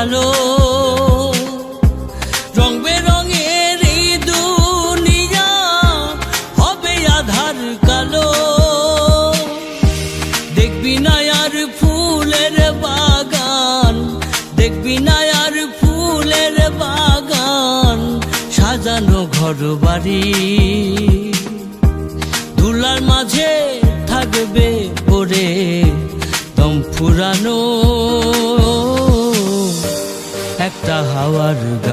আলো রং বেরঙের এই দুনিয়া, হবে আধার কালো। দেখবি না আর ফুলের বাগান, দেখবি না আর ফুলের বাগান, সাজানো ঘর বাড়ি ধুলার মাঝে থাকবে ওরে দম ফুরানো। হাওয়ার গা-